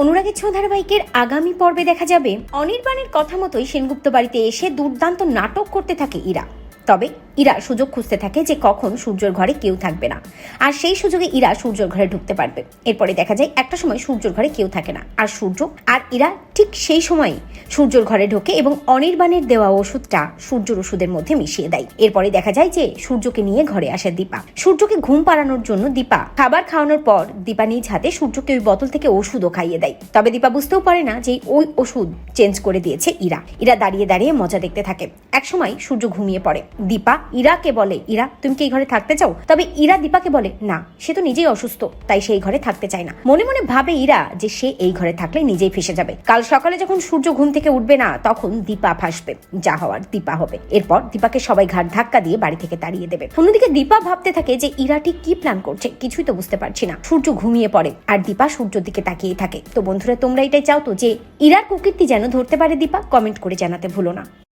অনুরাগের ছোঁয়া ধারাবাহিকের আগামী পর্বে দেখা যাবে অনির্বাণের কথা মতোই সেনগুপ্ত বাড়িতে এসে দুর্দান্ত নাটক করতে থাকে ইরা। তবে ইরা সুযোগ খুঁজতে থাকে যে কখন সূর্যর ঘরে কেউ থাকবে না। আর সেই সুযোগে ইরা সূর্যর ঘরে ঢুকতে পারবে। এরপরে দেখা যায় একটা সময় সূর্যর ঘরে কেউ থাকে না। আর সূর্য আর ইরা সেই সময় সূর্যর ঘরে ঢোকে এবং অনির্বাণের দেওয়া ওষুধটা সূর্যর ওষুধের মধ্যে মিশিয়ে দেয়। এরপরে দেখা যায় যে সূর্যকে নিয়ে ঘরে আসে দীপা। সূর্যকে ঘুম পাড়ানোর জন্য দীপা খাবার খাওয়ানোর পর দীপা নিজ হাতে সূর্যকে ওই বোতল থেকে ওষুধও খাইয়ে দেয়। তবে দীপা বুঝতেও পারে না যে ওই ওষুধ চেঞ্জ করে দিয়েছে ইরা। ইরা দাঁড়িয়ে দাঁড়িয়ে মজা দেখতে থাকে। একসময় সূর্য ঘুমিয়ে পড়ে। দীপা, ইরাকে বলে, ইরা, তুমি কি এই ঘরে থাকতে চাও? তবে ইরা দীপাকে বলে, না, সে তো নিজেই অসুস্থ, তাই সেই ঘরে থাকতে চায় না। মনে মনে ভাবে ইরা যে সে এই ঘরে থাকলে নিজেই ফেসে যাবে। কাল সকালে যখন সূর্য ঘুম থেকে উঠবে না, তখন দীপা ভাসবে, যা হওয়ার দীপা হবে। এরপর দীপাকে সবাই ঘাট ধাক্কা দিয়ে বাড়ি থেকে তাড়িয়ে দেবে। অন্যদিকে দীপা ভাবতে থাকে যে ইরাটি কি প্ল্যান করছে, কিছুই তো বুঝতে পারছি না। সূর্য ঘুমিয়ে পড়ে, আর দীপা সূর্যের দিকে তাকিয়ে থাকে। তো বন্ধুরা, তোমরা এটাই চাও তো যে, ইরার কুকীর্তি যেন ধরতে পারে দীপা? কমেন্ট করে জানাতে ভুলো না।